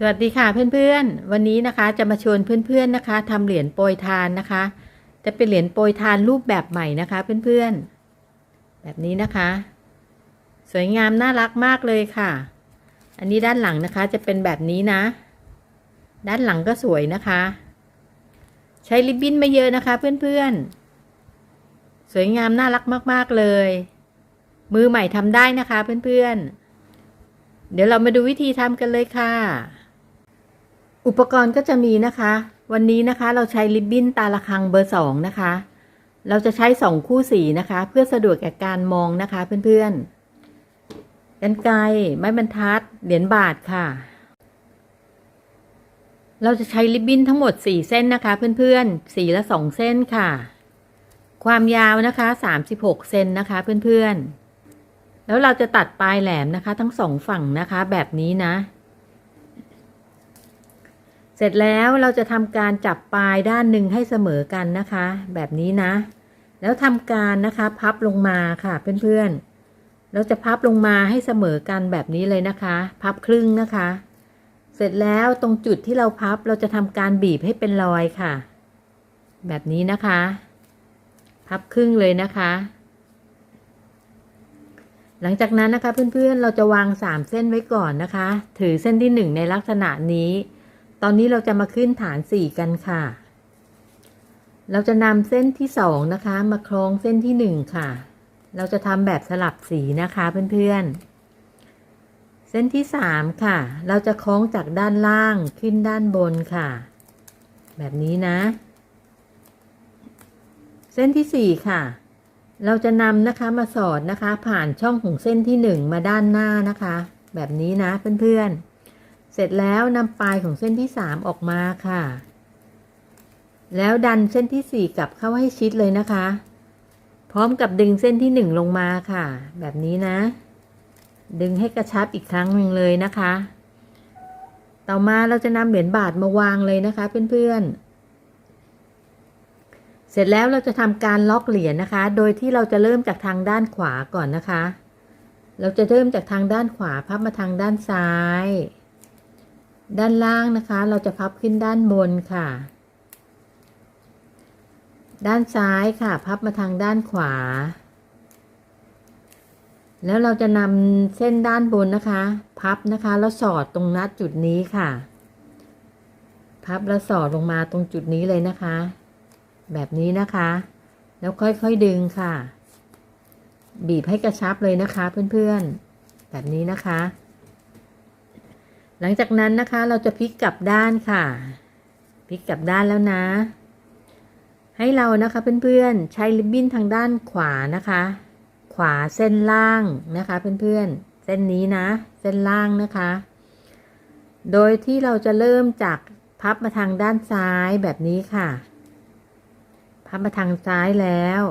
สวัสดีค่ะเพื่อนๆ วันนี้นะคะจะมาชวนเพื่อนๆนะคะทำเหรียญโปรยทานนะคะ จะเป็นเหรียญโปรยทานรูปแบบใหม่นะคะเพื่อนๆ แบบนี้นะคะ สวยงามน่ารักมากเลยค่ะ อันนี้ด้านหลังนะคะจะเป็นแบบนี้นะ ด้านหลังก็สวยนะคะ ใช้ริบบิ้นไม่เยอะนะคะเพื่อนๆ สวยงามน่ารักมากๆเลย มือใหม่ทำได้นะคะเพื่อนๆ เดี๋ยวเรามาดูวิธีทำกันเลยค่ะ อุปกรณ์ก็จะมีนะคะ วันนี้นะคะเราใช้ริบบิ้นตาละคังเบอร์สองนะคะ เราจะใช้สองคู่สีนะคะ เพื่อสะดวกแก่การมองนะคะเพื่อนๆกันไกรไม้บรรทัด เหรียญบาทค่ะ เราจะใช้ริบบิ้นทั้งหมดสี่เส้นนะคะเพื่อนๆสีละสองเส้นค่ะ ความยาวนะคะสามสิบหกเซนนะคะเพื่อนๆแล้วเราจะตัดปลายแหลมนะคะ ทั้งสองฝั่งนะคะแบบนี้นะ เสร็จแล้วเราจะทำการจับปลายด้านหนึ่งให้เสมอกันนะคะ แบบนี้นะ แล้วทำการนะคะพับลงมาค่ะเพื่อนๆ เราจะพับลงมาให้เสมอกันแบบนี้เลยนะคะ พับครึ่งนะคะ เสร็จแล้วตรงจุดที่เราพับเราจะทำการบีบให้เป็นรอยค่ะ แบบนี้นะคะ พับครึ่งเลยนะคะ หลังจากนั้นนะคะเพื่อนๆเราจะวางสามเส้นไว้ก่อนนะคะ ถือเส้นที่หนึ่งในลักษณะนี้ ตอนนี้เราจะมาขึ้นฐานสี่กันค่ะ เราจะนำเส้นที่สองนะคะ มาคล้องเส้นที่หนึ่งค่ะ เราจะทำแบบสลับสีนะคะเพื่อนๆ เส้นที่สามค่ะ เราจะคล้องจากด้านล่างขึ้นด้านบนค่ะ แบบนี้นะ เส้นที่สี่ค่ะ เราจะนำนะคะมาสอดนะคะ ผ่านช่องของเส้นที่หนึ่งมาด้านหน้านะคะ แบบนี้นะเพื่อนๆ เสร็จแล้วนำปลายของเส้นที่สามออกมาค่ะ แล้วดันเส้นที่สี่กลับเข้าให้ชิดเลยนะคะ พร้อมกับดึงเส้นที่หนึ่งลงมาค่ะ แบบนี้นะ ดึงให้กระชับอีกครั้งหนึ่งเลยนะคะ ต่อมาเราจะนำเหรียญบาทมาวางเลยนะคะเพื่อนๆ เสร็จแล้วเราจะทำการล็อกเหรียญนะคะ โดยที่เราจะเริ่มจากทางด้านขวาก่อนนะคะ เราจะเริ่มจากทางด้านขวาพับมาทางด้านซ้าย ด้านล่างนะคะ เราจะพับขึ้นด้านบนค่ะ ด้านซ้ายค่ะ พับมาทางด้านขวา แล้วเราจะนำเส้นด้านบนนะคะ พับนะคะ แล้วสอดตรงนัดจุดนี้ค่ะ พับแล้วสอดลงมาตรงจุดนี้เลยนะคะ แบบนี้นะคะ แล้วค่อยๆดึงค่ะ บีบให้กระชับเลยนะคะเพื่อนๆ แบบนี้นะคะ หลังจากนั้นนะคะเราจะพลิกกลับด้านค่ะ พลิกกลับด้านแล้วนะ ให้เรานะคะเพื่อนๆใช้ริบบิ้นทางด้านขวานะคะ ขวาเส้นล่างนะคะเพื่อนๆเส้นนี้นะ เส้นล่างนะคะ โดยที่เราจะเริ่มจากพับมาทางด้านซ้ายแบบนี้ค่ะ พับมาทางซ้ายแล้ว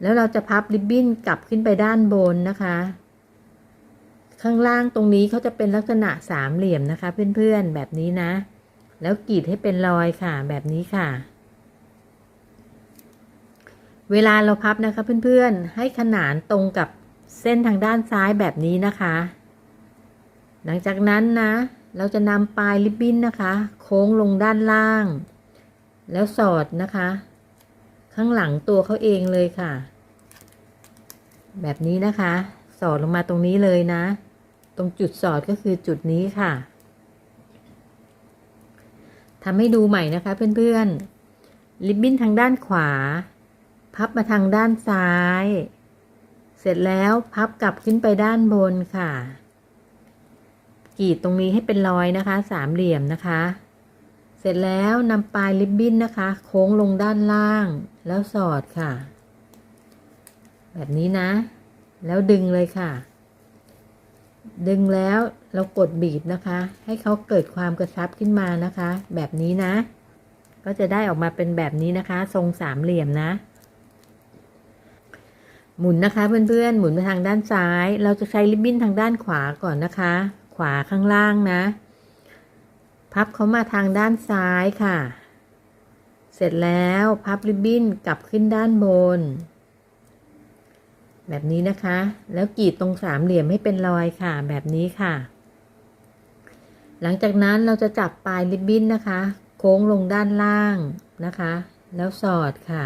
แล้วเราจะพับริบบิ้นกลับขึ้นไปด้านบนนะคะ ข้างล่างตรงนี้เขาจะเป็นลักษณะสามเหลี่ยมนะคะ เพื่อนๆแบบนี้นะ แล้วกรีดให้เป็นรอยค่ะ แบบนี้ค่ะ เวลาเราพับนะคะเพื่อนๆ ให้ขนานตรงกับเส้นทางด้านซ้ายแบบนี้นะคะ หลังจากนั้นนะ เราจะนำปลายริบบิ้นนะคะ โค้งลงด้านล่าง แล้วสอดนะคะ ข้างหลังตัวเขาเองเลยค่ะ แบบนี้นะคะ สอดลงมาตรงนี้เลยนะ ตรงจุดสอดก็คือจุดนี้ค่ะทำให้ดูใหม่นะคะเพื่อนๆ ริบบิ้นทางด้านขวา พับมาทางด้านซ้าย เสร็จแล้วพับกลับขึ้นไปด้านบนค่ะกรีดตรงนี้ให้เป็นรอยนะคะ สามเหลี่ยมนะคะ เสร็จแล้วนำปลายริบบิ้นนะคะ โค้งลงด้านล่างแล้วสอดค่ะ แบบนี้นะ แล้วดึงเลยค่ะ ดึงแล้วเรากดบีบนะคะ ให้เขาเกิดความกระชับขึ้นมานะคะ แบบนี้นะ ก็จะได้ออกมาเป็นแบบนี้นะคะ ทรงสามเหลี่ยมนะ หมุนนะคะเพื่อนๆ หมุนไปทางด้านซ้าย เราจะใช้ริบบิ้นทางด้านขวาก่อนนะคะ ขวาข้างล่างนะ พับเขามาทางด้านซ้ายค่ะ เสร็จแล้วพับริบบิ้นกลับขึ้นด้านบน แบบนี้นะคะ แล้วกรีดตรงสามเหลี่ยมให้เป็นรอยค่ะ แบบนี้ค่ะ หลังจากนั้นเราจะจับปลายริบบิ้นนะคะ โค้งลงด้านล่างนะคะ แล้วสอดค่ะ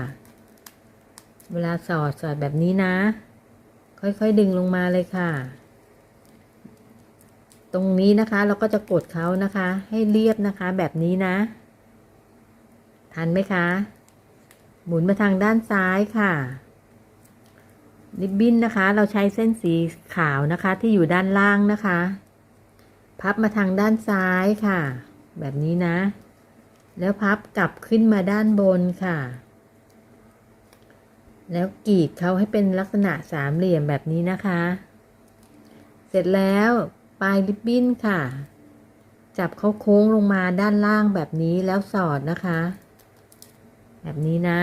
เวลาสอดสอดแบบนี้นะ ค่อยๆดึงลงมาเลยค่ะ ตรงนี้นะคะเราก็จะกดเขานะคะ ให้เรียบนะคะแบบนี้นะ ทันไหมคะ หมุนมาทางด้านซ้ายค่ะ ริบบิ้นนะคะ เราใช้เส้นสีขาวนะคะ ที่อยู่ด้านล่างนะคะ พับมาทางด้านซ้ายค่ะ แบบนี้นะ แล้วพับกลับขึ้นมาด้านบนค่ะ แล้วกรีดเขาให้เป็นลักษณะสามเหลี่ยมแบบนี้นะคะ เสร็จแล้วปลายริบบิ้นค่ะ จับเขาโค้งลงมาด้านล่างแบบนี้แล้วสอดนะคะ แบบนี้นะ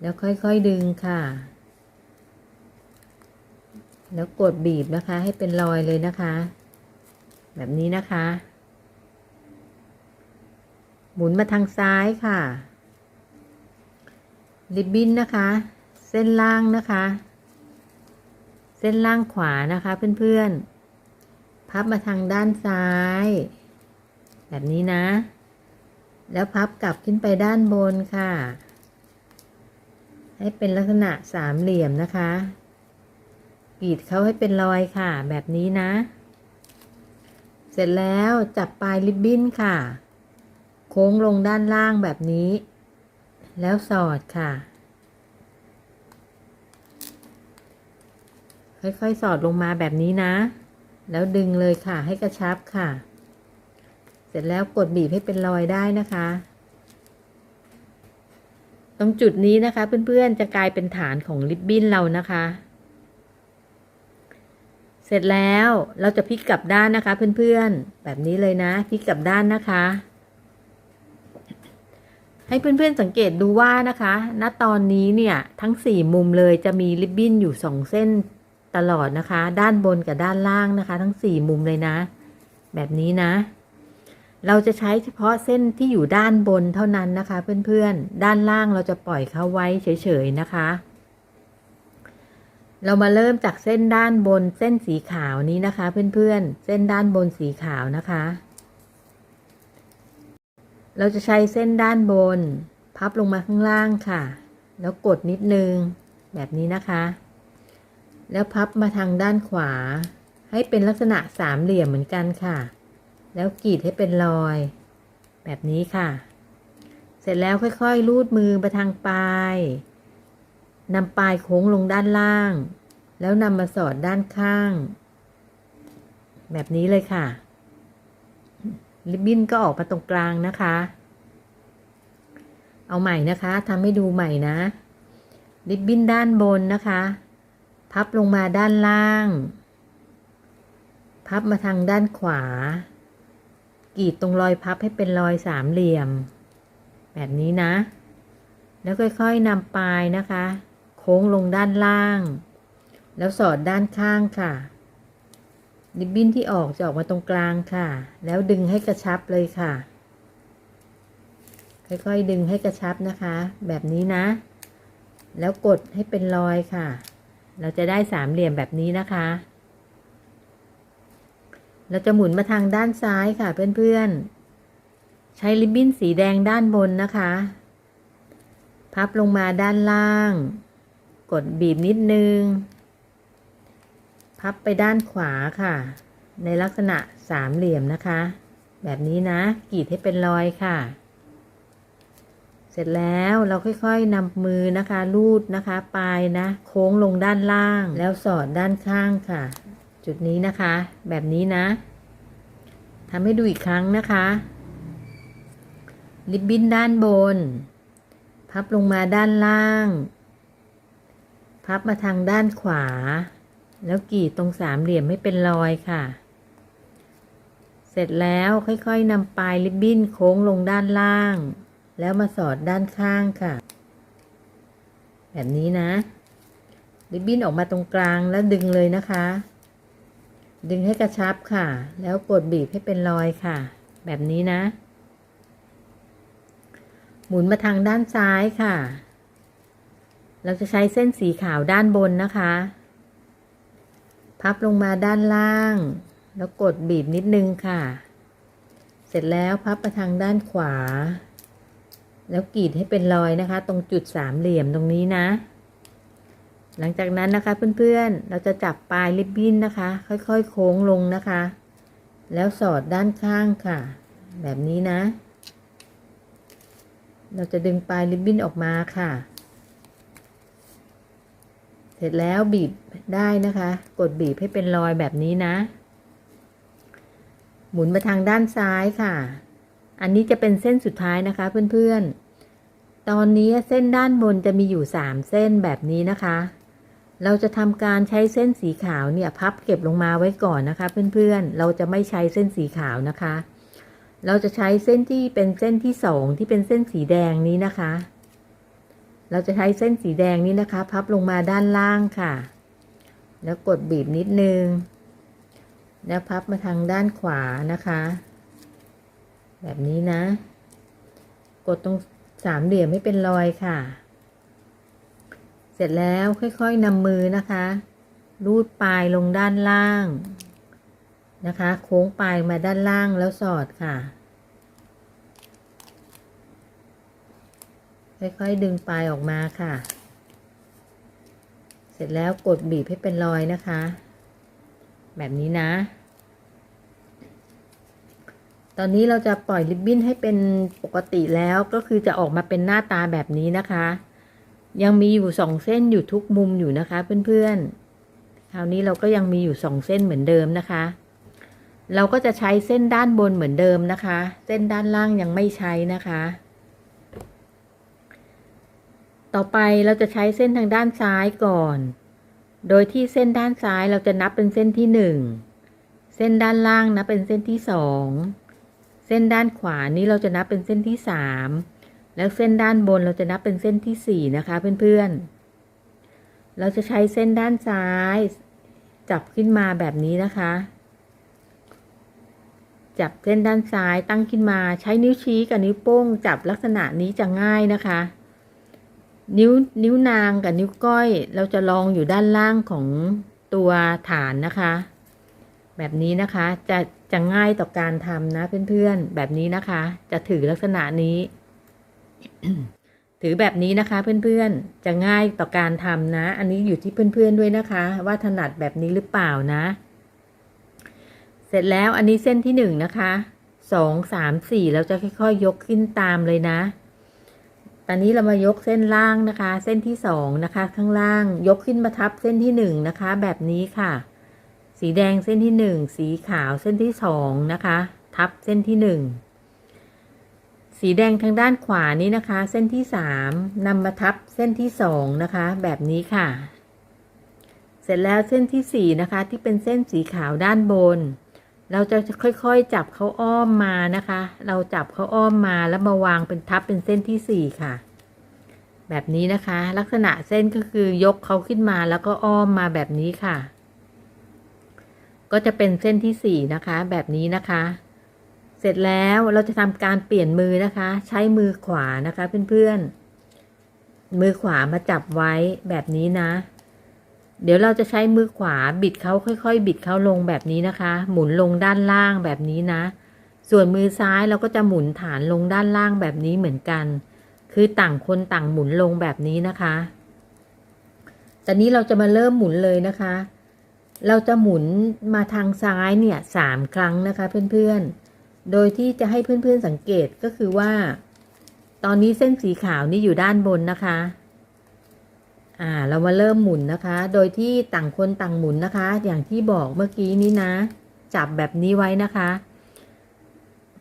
แล้วค่อยๆดึงค่ะ แล้วกดบีบนะคะ ให้เป็นรอยเลยนะคะ แบบนี้นะคะ หมุนมาทางซ้ายค่ะ ริบบิ้นนะคะ เส้นล่างนะคะ เส้นล่างขวานะคะเพื่อนๆ พับมาทางด้านซ้าย แบบนี้นะ แล้วพับกลับขึ้นไปด้านบนค่ะ ให้เป็นลักษณะสามเหลี่ยมนะคะ กรีดเขาให้เป็นรอยค่ะ แบบนี้นะ เสร็จแล้วจับปลายริบบิ้นค่ะ โค้งลงด้านล่างแบบนี้ แล้วสอดค่ะ ค่อยๆสอดลงมาแบบนี้นะ แล้วดึงเลยค่ะให้กระชับค่ะ เสร็จแล้วกดบีบให้เป็นรอยได้นะคะตรงจุดนี้นะคะเพื่อนๆจะกลายเป็นฐานของริบบิ้นเรานะคะ เสร็จแล้วเราจะพลิกกลับด้านนะคะ เพื่อนๆ แบบนี้เลยนะพลิกกลับด้านนะคะ ให้เพื่อนๆสังเกตดูว่านะคะ ณตอนนี้เนี่ยทั้งสี่มุมเลยจะมีริบบิ้นอยู่สองเส้นตลอดนะคะ ด้านบนกับด้านล่างนะคะ ทั้งสี่มุมเลยนะ แบบนี้นะ เราจะใช้เฉพาะเส้นที่อยู่ด้านบนเท่านั้นนะคะ เพื่อนๆ ด้านล่างเราจะปล่อยเขาไว้เฉยๆนะคะ เรามาเริ่มจากเส้นด้านบนเส้นสีขาวนี้นะคะ เพื่อนๆ เส้นด้านบนสีขาวนะคะ เราจะใช้เส้นด้านบน พับลงมาข้างล่างค่ะ แล้วกดนิดนึงแบบนี้นะคะ แล้วพับมาทางด้านขวา ให้เป็นลักษณะสามเหลี่ยมเหมือนกันค่ะ แล้วกรีดให้เป็นรอย แบบนี้ค่ะ เสร็จแล้วค่อยๆ ลูดมือไปทางปลาย นำปลายโค้งลงด้านล่าง แล้วนำมาสอดด้านข้าง แบบนี้เลยค่ะ ริบบิ้นก็ออกมาตรงกลางนะคะ เอาใหม่นะคะทำให้ดูใหม่นะ ริบบิ้นด้านบนนะคะ พับลงมาด้านล่าง พับมาทางด้านขวา กรีดตรงรอยพับให้เป็นรอยสามเหลี่ยม แบบนี้นะแล้วค่อย ๆนำปลายนะคะ ค้งลงด้านล่าง แล้วสอดด้านข้างค่ะ ริบบิ้นที่ออกจะออกมาตรงกลางค่ะ แล้วดึงให้กระชับเลยค่ะ ค่อยๆดึงให้กระชับนะคะ แบบนี้นะ แล้วกดให้เป็นรอยค่ะ เราจะได้สามเหลี่ยมแบบนี้นะคะ เราจะหมุนมาทางด้านซ้ายค่ะเพื่อนๆ ใช้ริบบิ้นสีแดงด้านบนนะคะพับลงมาด้านล่าง กดบีบนิดนึง พับไปด้านขวาค่ะ ในลักษณะสามเหลี่ยมนะคะ แบบนี้นะกรีดให้เป็นรอยค่ะ เสร็จแล้วเราค่อยๆนำมือนะคะลูดนะคะปลายนะ โค้งลงด้านล่างแล้วสอดด้านข้างค่ะ จุดนี้นะคะ แบบนี้นะทำให้ดูอีกครั้งนะคะริบบิ้นด้านบน พับลงมาด้านล่าง พับมาทางด้านขวา แล้วกรีดตรงสามเหลี่ยมให้เป็นรอยค่ะ เสร็จแล้วค่อยๆนำปลายริบบิ้นโค้งลงด้านล่าง แล้วมาสอดด้านข้างค่ะ แบบนี้นะ ริบบิ้นออกมาตรงกลางแล้วดึงเลยนะคะ ดึงให้กระชับค่ะ แล้วกดบีบให้เป็นรอยค่ะ แบบนี้นะ หมุนมาทางด้านซ้ายค่ะ เราจะใช้เส้นสีขาวด้านบนนะคะ พับลงมาด้านล่าง แล้วกดบีบนิดนึงค่ะ เสร็จแล้วพับมาทางด้านขวา แล้วกรีดให้เป็นรอยนะคะ ตรงจุดสามเหลี่ยมตรงนี้นะ หลังจากนั้นนะคะเพื่อนๆ เราจะจับปลายริบบิ้นนะคะ ค่อยๆ โค้งลงนะคะ แล้วสอดด้านข้างค่ะ แบบนี้นะ เราจะดึงปลายริบบิ้นออกมาค่ะ เสร็จแล้วบีบได้นะคะ กดบีบให้เป็นรอยแบบนี้นะ หมุนมาทางด้านซ้ายค่ะ อันนี้จะเป็นเส้นสุดท้ายนะคะเพื่อนๆ ตอนนี้เส้นด้านบนจะมีอยู่ 3 เส้นแบบนี้นะคะ เราจะทำการใช้เส้นสีขาวเนี่ยพับเก็บลงมาไว้ก่อนนะคะ เพื่อนๆ เราจะไม่ใช้เส้นสีขาวนะคะ เราจะใช้เส้นที่เป็นเส้นที่สองที่เป็นเส้นสีแดงนี้นะคะ เราจะใช้เส้นสีแดงนี้นะคะ พับลงมาด้านล่างค่ะ แล้วกดบีบนิดนึง แล้วพับมาทางด้านขวานะคะ แบบนี้นะ กดตรงสามเหลี่ยมให้เป็นรอยค่ะ เสร็จแล้วค่อยๆนำมือนะคะ รูดปลายลงด้านล่างนะคะ โค้งปลายมาด้านล่างแล้วสอดค่ะ ค่อยๆดึงปลายออกมาค่ะ เสร็จแล้วกดบีบให้เป็นรอยนะคะ แบบนี้นะ ตอนนี้เราจะปล่อยริบบิ้นให้เป็นปกติแล้วก็คือจะออกมาเป็นหน้าตาแบบนี้นะคะ ยังมีอยู่สองเส้นอยู่ทุกมุมอยู่นะคะเพื่อนๆ คราวนี้เราก็ยังมีอยู่สองเส้นเหมือนเดิมนะคะ เราก็จะใช้เส้นด้านบนเหมือนเดิมนะคะ เส้นด้านล่างยังไม่ใช้นะคะ ต่อไปเราจะใช้เส้นทางด้านซ้ายก่อน โดยที่เส้นด้านซ้ายเราจะนับเป็นเส้นที่หนึ่ง เส้นด้านล่างนับเป็นเส้นที่สอง เส้นด้านขวานี้เราจะนับเป็นเส้นที่สาม แล้วเส้นด้านบนเราจะนับเป็นเส้นที่สี่นะคะเพื่อนๆ เราจะใช้เส้นด้านซ้าย จับขึ้นมาแบบนี้นะคะ จับเส้นด้านซ้ายตั้งขึ้นมาใช้นิ้วชี้กับนิ้วโป้งจับลักษณะนี้จะง่ายนะคะ นิ้วนิ้วนางกับนิ้วก้อย เราจะลองอยู่ด้านล่างของตัวฐานนะคะ แบบนี้นะคะจะจะง่ายต่อการทำนะเพื่อนๆ แบบนี้นะคะ จะถือลักษณะนี้ ถือแบบนี้นะคะเพื่อนๆ จะง่ายต่อการทำนะ อันนี้อยู่ที่เพื่อนๆด้วยนะคะ ว่าถนัดแบบนี้หรือเปล่านะ เสร็จแล้วอันนี้เส้นที่หนึ่งนะคะสองสามสี่เราจะค่อยๆยกขึ้นตามเลยนะ ตอนนี้เรามายกเส้นล่างนะคะ เส้นที่สองนะคะ ข้างล่างยกขึ้นมาทับเส้นที่หนึ่งนะคะ แบบนี้ค่ะ สีแดงเส้นที่หนึ่งสีขาวเส้นที่สองนะคะ ทับเส้นที่หนึ่งสีแดงทางด้านขวานี้นะคะ เส้นที่สามนำมาทับเส้นที่สองนะคะ แบบนี้ค่ะ เสร็จแล้วเส้นที่สี่นะคะ ที่เป็นเส้นสีขาวด้านบน เราจะค่อยๆจับเขาอ้อมมานะคะ เราจับเขาอ้อมมาแล้วมาวางเป็นทับเป็นเส้นที่สี่ค่ะ แบบนี้นะคะ ลักษณะเส้นก็คือยกเขาขึ้นมาแล้วก็อ้อมมาแบบนี้ค่ะ ก็จะเป็นเส้นที่สี่นะคะ แบบนี้นะคะ เสร็จแล้วเราจะทำการเปลี่ยนมือนะคะ ใช้มือขวานะคะเพื่อนๆมือขวามาจับไว้แบบนี้นะ เดี๋ยวเราจะใช้มือขวาบิดเขาค่อยๆ บิดเขาลงแบบนี้นะคะ หมุนลงด้านล่างแบบนี้นะ ส่วนมือซ้ายเราก็จะหมุนฐานลงด้านล่างแบบนี้เหมือนกัน คือต่างคนต่างหมุนลงแบบนี้นะคะตอนนี้เราจะมาเริ่มหมุนเลยนะคะ เราจะหมุนมาทางซ้ายเนี่ยสามครั้งนะคะ เพื่อนๆ โดยที่จะให้เพื่อนๆสังเกตก็คือว่า ตอนนี้เส้นสีขาวนี่อยู่ด้านบนนะคะ อ่าเรามาเริ่มหมุนนะคะ โดยที่ต่างคนต่างหมุนนะคะ อย่างที่บอกเมื่อกี้นี้นะ จับแบบนี้ไว้นะคะ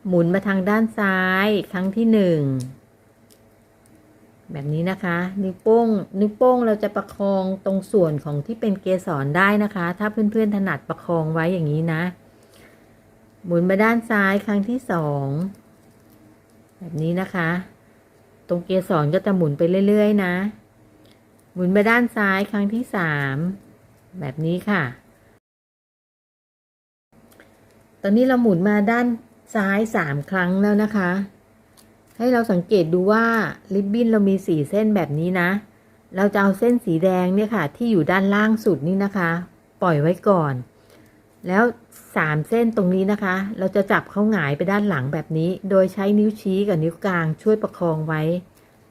หมุนมาทางด้านซ้ายครั้งที่หนึ่งแบบนี้นะคะ นิ้วโป้ง นิ้วโป้งเราจะประคองตรงส่วนของที่เป็นเกสรได้นะคะ ถ้าเพื่อนๆถนัดประคองไว้อย่างนี้นะ หมุนมาด้านซ้ายครั้งที่สองแบบนี้นะคะ ตรงเกสรก็จะหมุนไปเรื่อยๆนะ หมุนมาด้านซ้ายครั้งที่สามแบบนี้ค่ะ ตอนนี้เราหมุนมาด้านซ้ายสามครั้งแล้วนะคะ ให้เราสังเกตดูว่าริบบิ้นเรามีสี่เส้นแบบนี้นะ เราจะเอาเส้นสีแดงเนี่ยค่ะ ที่อยู่ด้านล่างสุดนี่นะคะ ปล่อยไว้ก่อน แล้วสามเส้นตรงนี้นะคะ เราจะจับเขาหงายไปด้านหลังแบบนี้ โดยใช้นิ้วชี้กับนิ้วกลางช่วยประคองไว้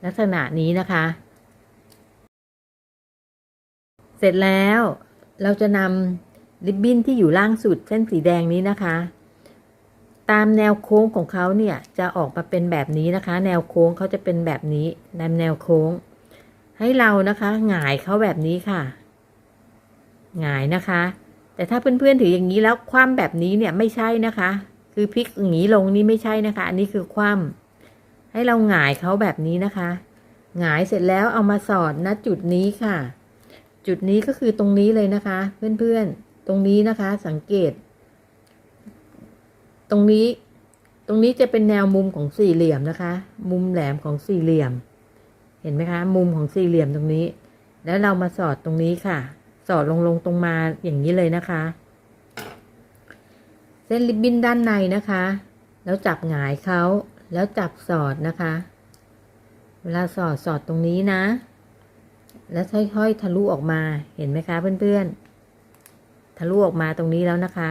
ลักษณะนี้นะคะ ร็จแล้ว เราจะนำริบบิ้นที่อยู่ล่างสุดเส้นสีแดงนี้นะคะ ตามแนวโค้งของเขาเนี่ยจะออกมาเป็นแบบนี้นะคะ แนวโค้งเขาจะเป็นแบบนี้นแนวโค้ง ให้เรานะคะหงายเขาแบบนี้ค่ะหงายนะคะ แต่ถ้าเพื่อนๆถืออย่างนี้แล้วคว่ำแบบนี้เนี่ยไม่ใช่นะคะ คือพลิกอย่างนี้ลงนี่ไม่ใช่นะคะ อันนี้คือคว่ำให้เราหงายเขาแบบนี้นะคะหงายเสร็จแล้วเอามาสอดณจุดนี้ค่ะ จุดนี้ก็คือตรงนี้เลยนะคะ เพื่อนๆ ตรงนี้นะคะ สังเกต ตรงนี้ ตรงนี้จะเป็นแนวมุมของสี่เหลี่ยมนะคะ มุมแหลมของสี่เหลี่ยม เห็นไหมคะ มุมของสี่เหลี่ยมตรงนี้ แล้วเรามาสอดตรงนี้ค่ะ สอดลงลงตรงมาอย่างนี้เลยนะคะ เส้นริบบิ้นด้านในนะคะ แล้วจับหงายเขาแล้วจับสอดนะคะ เวลาสอดสอดตรงนี้นะ แล้วค่อยๆทะลุออกมาเห็นไหมคะเพื่อนๆ ทะลุออกมาตรงนี้แล้วนะคะ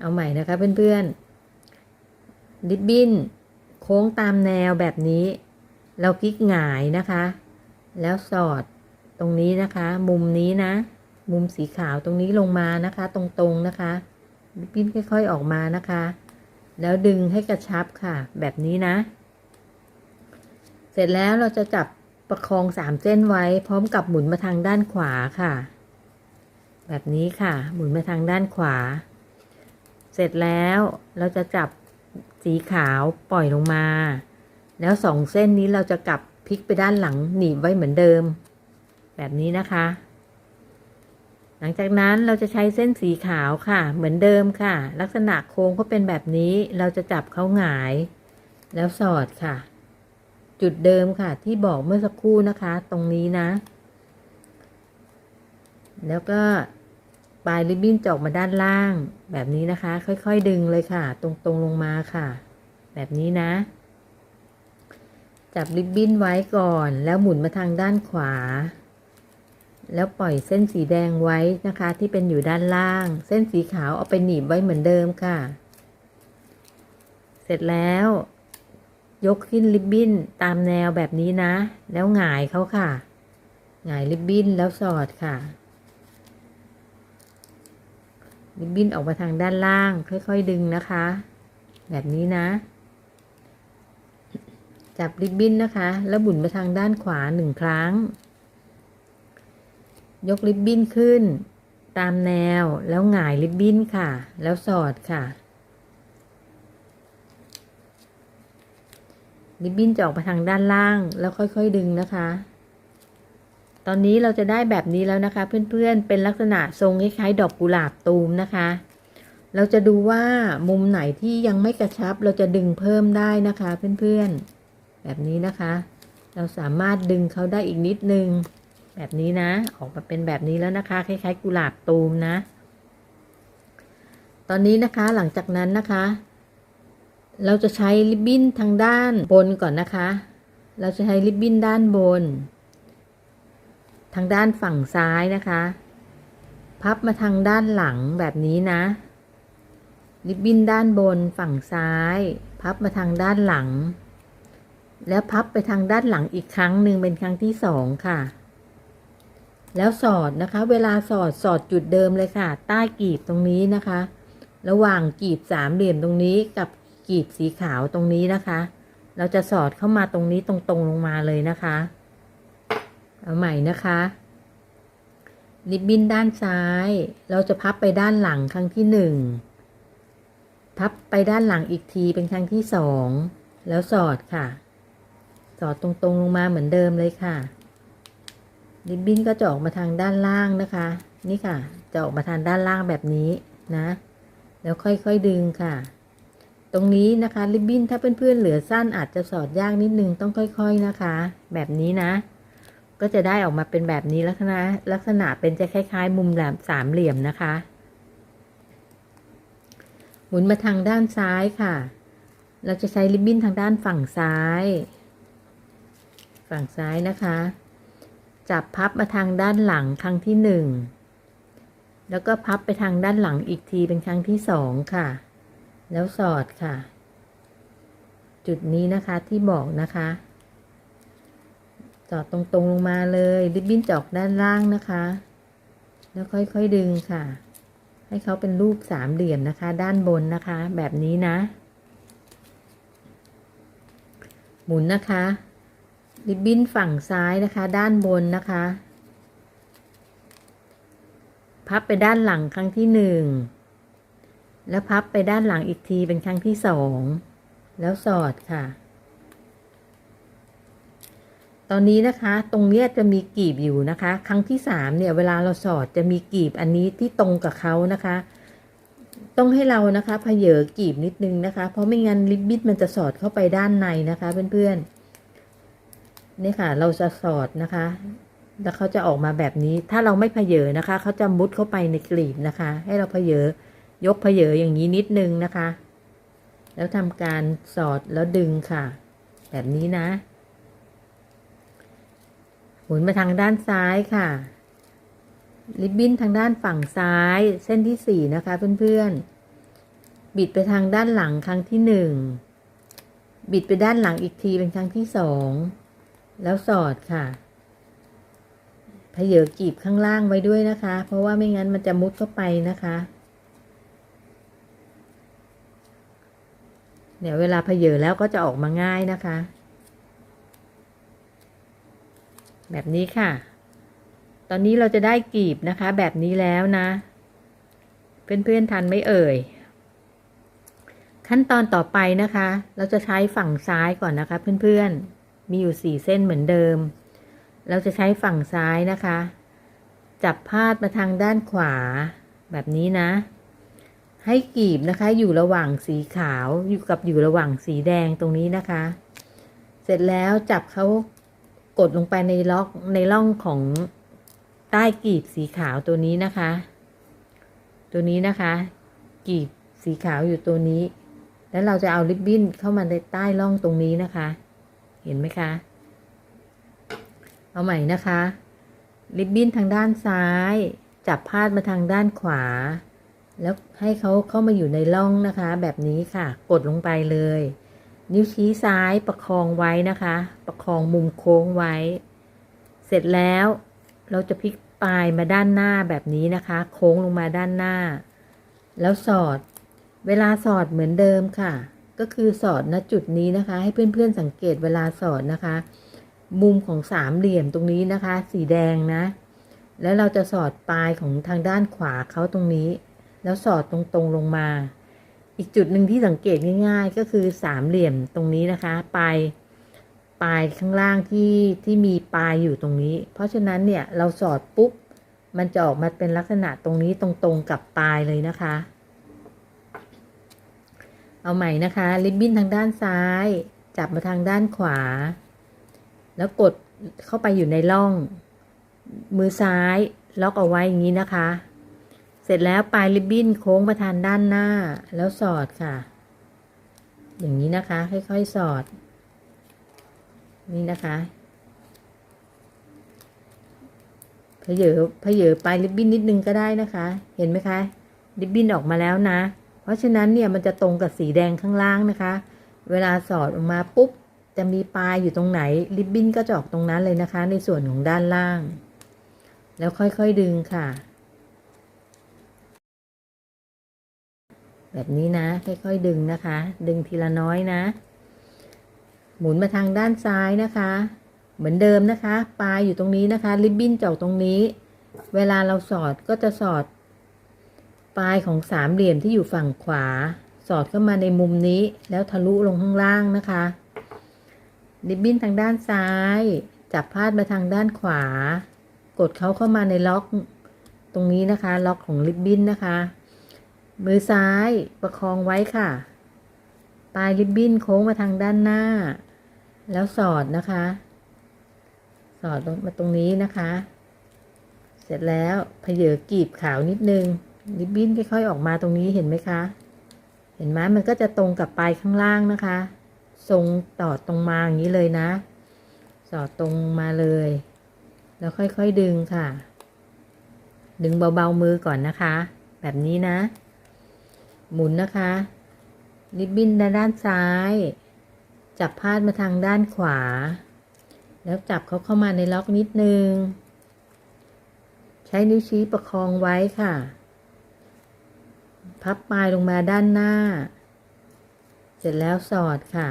เอาใหม่นะคะเพื่อนๆริบบินโค้งตามแนวแบบนี้ เราคลิกหงายนะคะ แล้วสอดตรงนี้นะคะ มุมนี้นะ มุมสีขาวตรงนี้ลงมานะคะ ตรงๆนะคะริบบินค่อยๆออกมานะคะ แล้วดึงให้กระชับค่ะ แบบนี้นะ เสร็จแล้วเราจะจับประคองสามเส้นไว้ พร้อมกับหมุนมาทางด้านขวาค่ะ แบบนี้ค่ะ หมุนมาทางด้านขวา เสร็จแล้วเราจะจับสีขาวปล่อยลงมา แล้วสองเส้นนี้เราจะกลับพลิกไปด้านหลังหนีบไว้เหมือนเดิม แบบนี้นะคะ หลังจากนั้นเราจะใช้เส้นสีขาวค่ะ เหมือนเดิมค่ะ ลักษณะโค้งก็เป็นแบบนี้เราจะจับเขาหงาย แล้วสอดค่ะ จุดเดิมค่ะ ที่บอกเมื่อสักครู่นะคะ ตรงนี้นะ แล้วก็ปลายริบบิ้นจะออกมาด้านล่าง แบบนี้นะคะ ค่อยๆดึงเลยค่ะ ตรงๆลงมาค่ะ แบบนี้นะ จับริบบิ้นไว้ก่อน แล้วหมุนมาทางด้านขวา แล้วปล่อยเส้นสีแดงไว้นะคะ ที่เป็นอยู่ด้านล่าง เส้นสีขาวเอาไปหนีบไว้เหมือนเดิมค่ะ เสร็จแล้ว ยกขึ้นริบบิ้นตามแนวแบบนี้นะ แล้วหงายเขาค่ะ หงายริบบิ้นแล้วสอดค่ะ ริบบิ้นออกมาทางด้านล่าง ค่อย ๆ ดึงนะคะ แบบนี้นะ จับริบบิ้นนะคะ แล้วบุนมาทางด้านขวาหนึ่งครั้ง ยกริบบิ้นขึ้น ตามแนวแล้วหงายริบบิ้นค่ะ แล้วสอดค่ะ ริบบิ้นจะออกมาทางด้านล่าง แล้วค่อยๆดึงนะคะ ตอนนี้เราจะได้แบบนี้แล้วนะคะ เพื่อนๆ เป็นลักษณะทรงคล้ายๆดอกกุหลาบตูมนะคะ เราจะดูว่ามุมไหนที่ยังไม่กระชับ เราจะดึงเพิ่มได้นะคะ เพื่อนๆ แบบนี้นะคะ เราสามารถดึงเขาได้อีกนิดนึง แบบนี้นะ ออกมาเป็นแบบนี้แล้วนะคะ คล้ายๆ กุหลาบตูมนะ ตอนนี้นะคะหลังจากนั้นนะคะ เราจะใช้ริบบิ้นทางด้านบนก่อนนะคะ เราจะใช้ริบบิ้นด้านบน ทางด้านฝั่งซ้ายนะคะ พับมาทางด้านหลังแบบนี้นะ ริบบิ้นด้านบนฝั่งซ้าย พับมาทางด้านหลัง แล้วพับไปทางด้านหลังอีกครั้งหนึ่งเป็นครั้งที่สองค่ะ แล้วสอดนะคะ เวลาสอดสอดจุดเดิมเลยค่ะ ใต้กีบตรงนี้นะคะ ระหว่างกีบสามเหลี่ยมตรงนี้กับ กีบสีขาวตรงนี้นะคะ เราจะสอดเข้ามาตรงนี้ตรงๆลงมาเลยนะคะ เอาใหม่นะคะริบบิ้นด้านซ้าย เราจะพับไปด้านหลังครั้งที่หนึ่งพับไปด้านหลังอีกทีเป็นครั้งที่สองแล้วสอดค่ะ สอดตรงๆลงมาเหมือนเดิมเลยค่ะริบบิ้นก็จะออกมาทางด้านล่างนะคะ นี่ค่ะ จะออกมาทางด้านล่างแบบนี้นะ แล้วค่อยๆดึงค่ะ ตรงนี้นะคะริบบิ้นถ้าเพื่อนๆเหลือสั้นอาจจะสอดยากนิดนึงต้องค่อย ๆนะคะ แบบนี้นะ ก็จะได้ออกมาเป็นแบบนี้ลักษณะลักษณะเป็นจะคล้ายๆ มุมแหลมสามเหลี่ยมนะคะ หมุนมาทางด้านซ้ายค่ะ เราจะใช้ริบบิ้นทางด้านฝั่งซ้าย ฝั่งซ้ายนะคะ จับพับมาทางด้านหลังครั้งที่หนึ่งแล้วก็พับไปทางด้านหลังอีกทีเป็นครั้งที่สองค่ะ แล้วสอดค่ะ จุดนี้นะคะที่บอกนะคะ สอดตรงๆลงมาเลยริบบิ้นจอกด้านล่างนะคะ แล้วค่อยๆดึงค่ะ ให้เขาเป็นรูปสามเหลี่ยมนะคะ ด้านบนนะคะ แบบนี้นะ หมุนนะคะริบบิ้นฝั่งซ้ายนะคะ ด้านบนนะคะ พับไปด้านหลังครั้งที่หนึ่ง แล้วพับไปด้านหลังอีกทีเป็นครั้งที่สอง แล้วสอดค่ะ ตอนนี้นะคะ ตรงเนี้ยจะมีกีบอยู่นะคะ ครั้งที่สามเนี่ย เวลาเราสอดจะมีกีบอันนี้ที่ตรงกับเขานะคะ ต้องให้เรานะคะเพเยอกีบนิดนึงนะคะ เพราะไม่งั้นลิบบิดมันจะสอดเข้าไปด้านในนะคะเพื่อนๆนี่ค่ะ เราจะสอดนะคะ แล้วเขาจะออกมาแบบนี้ ถ้าเราไม่เพเยอนะคะเขาจะมุดเข้าไปในกลีบนะคะ ให้เราเพเยอ ยกเพเยออย่างนี้นิดนึงนะคะ แล้วทำการสอดแล้วดึงค่ะ แบบนี้นะ หมุนมาทางด้านซ้ายค่ะริบบิ้นทางด้านฝั่งซ้ายเส้นที่สี่นะคะเพื่อนๆ บิดไปทางด้านหลังครั้งที่หนึ่ง บิดไปด้านหลังอีกทีเป็นครั้งที่สอง แล้วสอดค่ะเพเยอกีบข้างล่างไว้ด้วยนะคะ เพราะว่าไม่งั้นมันจะมุดเข้าไปนะคะ เดี๋ยวเวลาเพเยอแล้วก็จะออกมาง่ายนะคะ แบบนี้ค่ะ ตอนนี้เราจะได้กีบนะคะ แบบนี้แล้วนะ เพื่อนๆทันไม่เอ่ย ขั้นตอนต่อไปนะคะ เราจะใช้ฝั่งซ้ายก่อนนะคะ เพื่อนๆ มีอยู่สี่เส้นเหมือนเดิม เราจะใช้ฝั่งซ้ายนะคะ จับพาดมาทางด้านขวา แบบนี้นะ ให้กีบนะคะ อยู่ระหว่างสีขาวอยู่กับอยู่ระหว่างสีแดงตรงนี้นะคะ เสร็จแล้วจับเขากดลงไปในล็อกในร่องของใต้กีบสีขาวตัวนี้นะคะ ตัวนี้นะคะ กีบสีขาวอยู่ตัวนี้ แล้วเราจะเอาริบบิ้นเข้ามาในใต้ร่องตรงนี้นะคะ เห็นไหมคะ เอาใหม่นะคะ ริบบิ้นทางด้านซ้าย จับพาดมาทางด้านขวา แล้วให้เขาเข้ามาอยู่ในร่องนะคะ แบบนี้ค่ะ กดลงไปเลย นิ้วชี้ซ้ายประคองไว้นะคะ ประคองมุมโค้งไว้ เสร็จแล้วเราจะพลิกปลายมาด้านหน้าแบบนี้นะคะ โค้งลงมาด้านหน้า แล้วสอด เวลาสอดเหมือนเดิมค่ะ ก็คือสอดณจุดนี้นะคะ ให้เพื่อนๆสังเกตเวลาสอดนะคะ มุมของสามเหลี่ยมตรงนี้นะคะ สีแดงนะ แล้วเราจะสอดปลายของทางด้านขวาเขาตรงนี้ แล้วสอดตรงๆลงมา อีกจุดหนึ่งที่สังเกตง่าย ๆ ก็คือสามเหลี่ยมตรงนี้นะคะ ปลายปลายข้างล่างที่ที่มีปลายอยู่ตรงนี้ เพราะฉะนั้นเนี่ยเราสอดปุ๊บ มันจะออกมาเป็นลักษณะตรงนี้ตรงๆกับปลายเลยนะคะ เอาใหม่นะคะริบบิ้นทางด้านซ้าย จับมาทางด้านขวา แล้วกดเข้าไปอยู่ในร่อง มือซ้ายล็อกเอาไว้อย่างนี้นะคะ เสร็จแล้วปลายริบบิ้นโค้งมาทางด้านหน้าแล้วสอดค่ะ อย่างนี้นะคะ ค่อยๆสอด นี่นะคะเพเยอเพเยอปลายริบบิ้นนิดนึงก็ได้นะคะ เห็นไหมคะริบบิ้นออกมาแล้วนะ เพราะฉะนั้นเนี่ยมันจะตรงกับสีแดงข้างล่างนะคะ เวลาสอดออกมาปุ๊บ จะมีปลายอยู่ตรงไหนริบบิ้นก็จะออกตรงนั้นเลยนะคะ ในส่วนของด้านล่าง แล้วค่อยๆดึงค่ะ แบบนี้นะ ค่อยๆดึงนะคะ ดึงทีละน้อยนะ หมุนมาทางด้านซ้ายนะคะ เหมือนเดิมนะคะ ปลายอยู่ตรงนี้นะคะ ริบบิ้นจอกตรงนี้ เวลาเราสอดก็จะสอด ปลายของสามเหลี่ยมที่อยู่ฝั่งขวา สอดเข้ามาในมุมนี้ แล้วทะลุลงข้างล่างนะคะ ริบบิ้นทางด้านซ้าย จับพาดมาทางด้านขวา กดเขาเข้ามาในล็อก ตรงนี้นะคะ ล็อกของริบบิ้นนะคะ มือซ้ายประคองไว้ค่ะ ปลายริบบิ้นโค้งมาทางด้านหน้า แล้วสอดนะคะ สอดลงมาตรงนี้นะคะ เสร็จแล้วเพเยอกีบขาวนิดนึงริบบิ้นค่อยๆออกมาตรงนี้เห็นไหมคะ เห็นไหมมันก็จะตรงกับปลายข้างล่างนะคะ ทรงต่อตรงมาอย่างนี้เลยนะ สอดตรงมาเลย แล้วค่อยๆดึงค่ะ ดึงเบาๆมือก่อนนะคะ แบบนี้นะ หมุนนะคะ ริบบิ้นด้านซ้าย จับพาดมาทางด้านขวา แล้วจับเขาเข้ามาในล็อกนิดนึง ใช้นิ้วชี้ประคองไว้ค่ะ พับปลายลงมาด้านหน้า เสร็จแล้วสอดค่ะ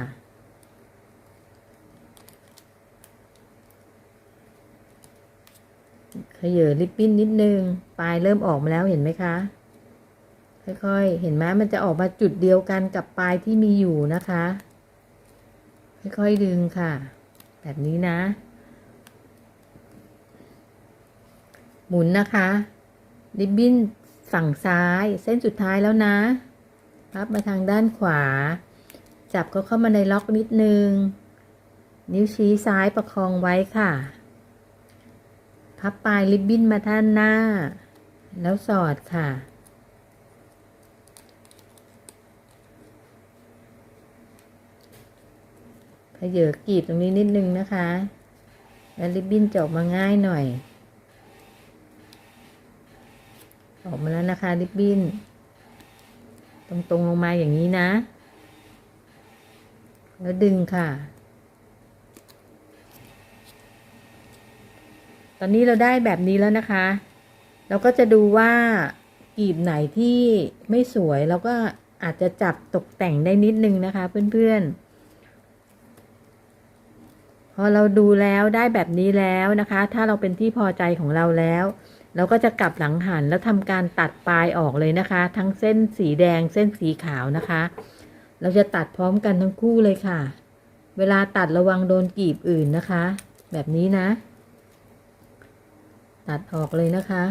ขยอริบบิ้นนิดนึง ปลายเริ่มออกมาแล้วเห็นไหมคะ ค่อยๆ เห็นไหมมันจะออกมาจุดเดียวกันกับปลายที่มีอยู่นะคะ ค่อยๆดึงค่ะ แบบนี้นะ หมุนนะคะ ริบบิ้นฝั่งซ้ายเส้นสุดท้ายแล้วนะ พับมาทางด้านขวา จับเขาเข้ามาในล็อกนิดนึง นิ้วชี้ซ้ายประคองไว้ค่ะ พับปลายริบบิ้นมาด้านหน้า แล้วสอดค่ะ ขยอกรีดตรงนี้นิดนึงนะคะ แล้วริบบิ้นจะออกมาง่ายหน่อย ออกมาแล้วนะคะริบบิ้น ตรงๆลงมาอย่างนี้นะ แล้วดึงค่ะ ตอนนี้เราได้แบบนี้แล้วนะคะ เราก็จะดูว่ากรีบไหนที่ไม่สวยเราก็อาจจะจับตกแต่งได้นิดนึงนะคะเพื่อนๆ พอเราดูแล้วได้แบบนี้แล้วนะคะ ถ้าเราเป็นที่พอใจของเราแล้ว เราก็จะกลับหลังหันแล้วทำการตัดปลายออกเลยนะคะ ทั้งเส้นสีแดงเส้นสีขาวนะคะ เราจะตัดพร้อมกันทั้งคู่เลยค่ะ เวลาตัดระวังโดนกรีบอื่นนะคะ แบบนี้นะ ตัดออกเลยนะคะ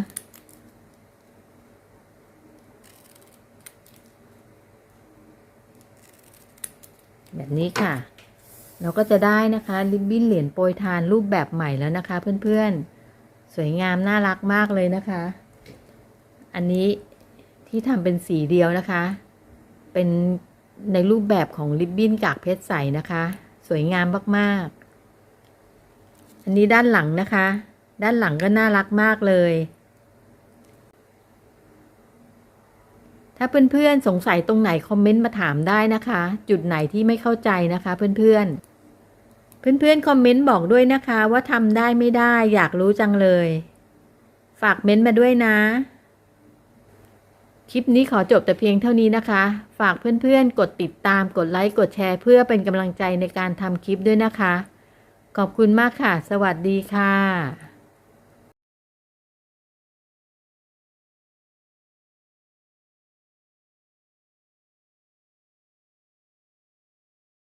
แบบนี้ค่ะ เราก็จะได้นะคะริบบิ้นเหรียญโปรยทานรูปแบบใหม่แล้วนะคะ เพื่อนๆ สวยงามน่ารักมากเลยนะคะ อันนี้ที่ทำเป็นสีเดียวนะคะ เป็นในรูปแบบของริบบิ้นกากเพชรใสนะคะ สวยงามมากๆ อันนี้ด้านหลังนะคะ ด้านหลังก็น่ารักมากเลยถ้าเพื่อนๆสงสัยตรงไหนคอมเมนต์มาถามได้นะคะ จุดไหนที่ไม่เข้าใจนะคะเพื่อนๆ เพื่อนๆ คอมเมนต์บอกด้วยนะคะว่าทำได้ไม่ได้อยากรู้จังเลย ฝากเม้นต์มาด้วยนะ คลิปนี้ขอจบแต่เพียงเท่านี้นะคะ ฝากเพื่อนๆ กดติดตามกดไลค์ กดแชร์ เพื่อเป็นกำลังใจในการทำคลิปด้วยนะคะ ขอบคุณมากค่ะ สวัสดีค่ะ